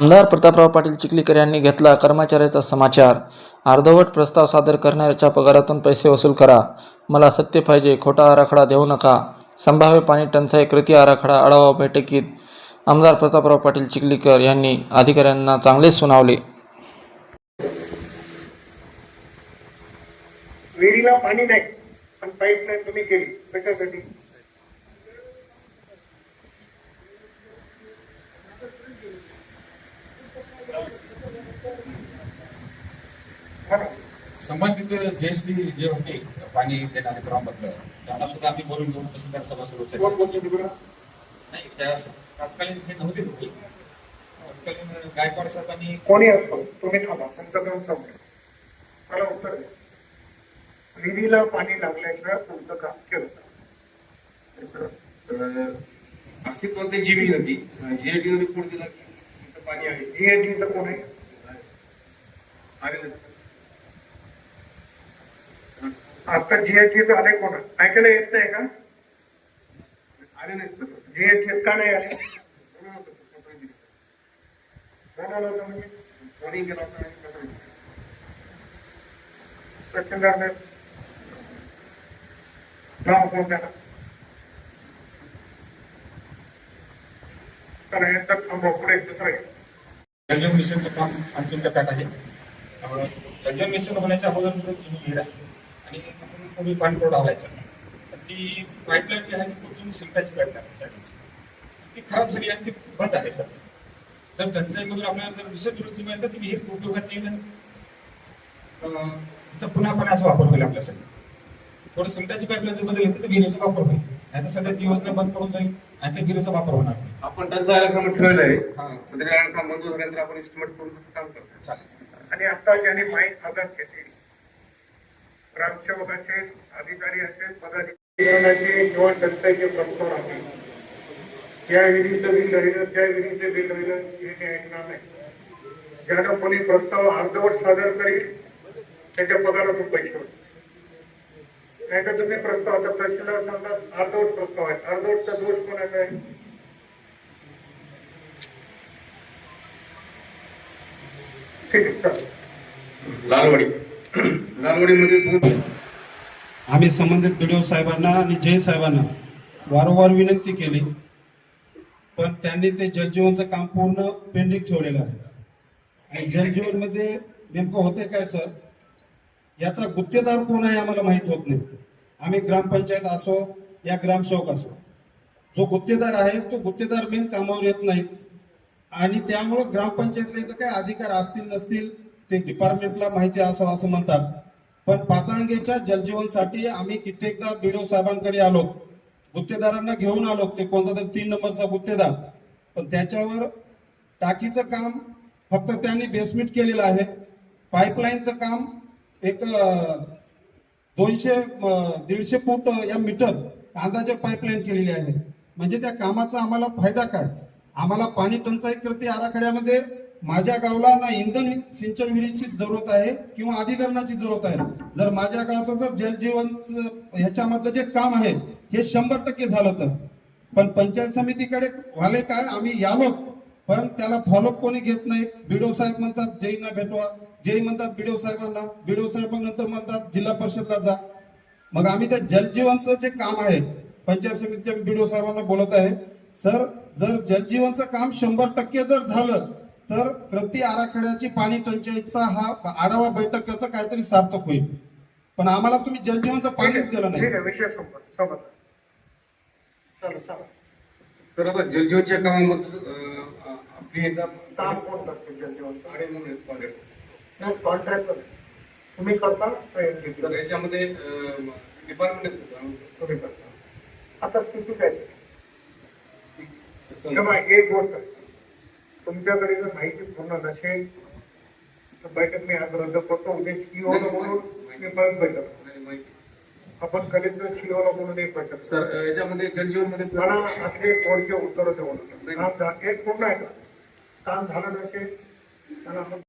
आमदार प्रतापराव पाटील चिखलीकर यांनी घेतला कर्मचाऱ्याचा समाचार. अर्धवट प्रस्ताव सादर करणाऱ्याच्या पगारातून पैसे वसूल करा. मला सत्य पाहिजे खोटा आराखडा देऊ नका. संभाव्य पाणी टंचाई कृती आराखडा आढावा बैठकीत आमदार प्रतापराव पाटील चिखलीकर यांनी अधिकाऱ्यांना चांगलेच सुनावले. विहिरीला पाणी नाही पण पाईपलाईन तुम्ही केली कशासाठी? जीएसटी जे होते पाणी देणारे ग्रामपत्र त्यांना सुद्धा आम्ही बोलून घेऊन तहसीलदार बोलतो तिकडं नाही त्या तत्कालीन हे नव्हते दोघे तत्कालीन गायकवाड साहेबांनी कोणी असतो तुम्ही थांबा तुमचं काम संपलं मला उत्तर द्या. विहिरीला पाणी लागल्याशिवाय तुमचं काम केलं? सर अं, अस्तित्वात जीबी होती. जीएडी रिपोर्ट दिला पाणी आहे. जीएडीचं कोण आहे. आता जीएडीचं आले कोण? ऐकायला येत नाही का? आले नाही सर का? नाही आले बोलवलं तहसीलदार नाव त्याला तर थांबा पुढे आहे. मिशनचं काम अंतिम टप्प्यात आहे त्यामुळे मिशन होण्याच्या अगोदर तुम्ही घेरा आणि तर ती पाईपलाईन जी आहे ती सिल्काची पाईपलाईन चालायची ती खराब झाली आणि ती बंद आहे सर तर टंचाईमधून आपल्याला जर दुसरी दुरुस्ती मिळेल तर विहीर उपयोगात येईल तिचा पुन्हा पाण्याचा वापर होईल आपल्यासाठी थोडं सिल्काची पाईपलाईन जर बदल तर विहिरीचा वापर होईल. नाही तर सध्या ती योजना बंद करून जाईल आणि त्या विहिरीचा वापर होणार नाही. आपण त्यांचा आराखडा ठेवलेला आहे हा. सदर आराखडा मंजूर झाल्यानंतर आपण इस्टिमेट करून काम करतो चालेल. आणि आता ज्यांनी माहीत हातात घेतली ग्रामसेवक असेल अधिकारी असेल पदाधिकारी किंवा टंचाईचे प्रस्ताव राहतील त्या विहिरीचं बिल राहिलं त्या विहिरीचं बिल राहिलं हे ते ऐकणार नाही. ज्यानं कोणी प्रस्ताव अर्धवट सादर करील त्याच्या पगारातून पैसे होतील. नाही तर तुम्ही प्रस्ताव आता तहसीलदार सांगतात अर्धवट प्रस्ताव आहे. अर्धवटचा दोष कोणाचा आहे? ठीक आहे चालेल. लालवाडी. लालवाडीमध्ये दोन आम्ही संबंधित बीडीओ साहेबांना आणि जय साहेबांना वारंवार विनंती केली. पण त्यांनी ते जलजीवनचं काम पूर्ण पेंडिंग ठेवलेलं आहे. आणि जलजीवनमध्ये नेमकं होते काय सर? याचा गुत्तेदार कोण आहे आम्हाला माहीत होत नाही. आम्ही ग्रामपंचायत असो या ग्रामसेवक असो. जो गुत्तेदार आहे तो गुत्तेदार बिन कामावर येत नाही. आणि त्यामुळं ग्रामपंचायतला इथं काय अधिकार असतील नसतील ते डिपार्टमेंटला माहिती असं असं म्हणतात. पण पातळणगेच्या जलजीवनसाठी आम्ही कित्येकदा बीडीओ साहेबांकडे आलो. गुत्तेदारांना घेऊन आलो. ते कोणता तरी तीन नंबरचा गुत्तेदार. पण त्याच्यावर टाकीचं काम फक्त त्यांनी बेसमेंट केलेलं आहे. पाईपलाईनचं काम एक दोनशे दीडशे फूट या मीटर अंदाजे पाईपलाईन केलेली आहे. म्हणजे त्या कामाचा आम्हाला फायदा काय? आम्हाला पाणी टंचाई कृती आराखड्यामध्ये माझ्या गावला ना इंधन सिंचन विहिरीची जरूरत आहे किंवा अधिकरणाची जरूरत आहे. जर माझ्या गावाचं जर जलजीवन ह्याच्यामधलं जे काम आहे हे शंभर टक्के झालं तर. पण पंचायत समितीकडे वाले काय आम्ही यालो पण त्याला फॉलोअप कोणी घेत नाही. बीडो साहेब म्हणतात जैना भेटवा. जय म्हणतात बीडो साहेबांना. बीडो साहेब नंतर म्हणतात जिल्हा परिषदला जा. मग आम्ही त्या जलजीवनचं जे काम आहे पंचायत समितीच्या बीडो साहेबांना बोलत आहे सर जर जलजीवनचं काम शंभर टक्के जर झालं तर कृती आराखड्याची पाणी टंचाईचा हा आढावा बैठकीचं काहीतरी सार्थक होईल. पण आम्हाला तुम्ही जलजीवनचं ठीक पाणीच दिलं ठीक नाही आहे विषय संपत संपत चला चला. सर आता जलजीवनच्या कामामध्ये अं, आपली एकदा काम कोण करते जलजीवनचं साडे म्हणून कॉन्ट्रॅक्ट. तुम्ही करता का याच्यामध्ये डिपार्टमेंट तुम्ही करता. आता स्थिती काय? तेव्हा एक गोष्ट. तुमच्याकडे जर माहिती पूर्ण नसेल तर बैठक मी आज रद्द करतो. उद्या सीओ म्हणून मी परत बैठक आपण कलेक्टर सीओ म्हणून एक बैठक सर याच्यामध्ये जलजीवनमध्ये मला असले थोडके उत्तर देऊ नका. एक पूर्ण आहे का काम झालं नसेल